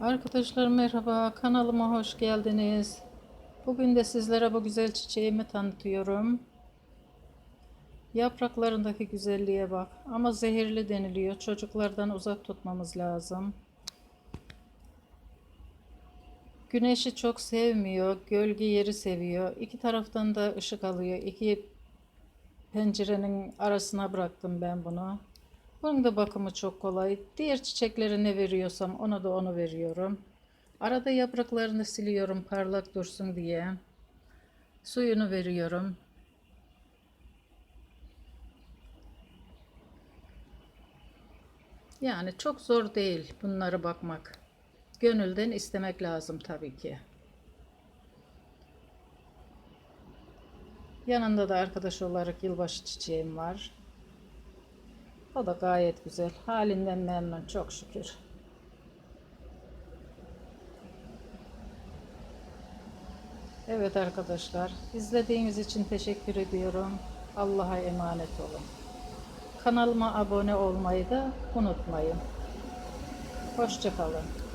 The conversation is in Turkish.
Arkadaşlar merhaba, kanalıma hoş geldiniz. Bugün de sizlere bu güzel çiçeğimi tanıtıyorum. Yapraklarındaki güzelliğe bak. Ama zehirli deniliyor. Çocuklardan uzak tutmamız lazım. Güneşi çok sevmiyor, gölge yeri seviyor. İki taraftan da ışık alıyor. İki pencerenin arasına bıraktım ben bunu. Bunun da bakımı çok kolay. Diğer çiçeklere ne veriyorsam ona da onu veriyorum. Arada yapraklarını siliyorum parlak dursun diye. Suyunu veriyorum. Yani çok zor değil bunlara bakmak. Gönülden istemek lazım tabii ki. Yanında da arkadaş olarak yılbaşı çiçeğim var. O da gayet güzel. Halinden memnun çok şükür. Evet arkadaşlar, izlediğiniz için teşekkür ediyorum. Allah'a emanet olun. Kanalıma abone olmayı da unutmayın. Hoşçakalın.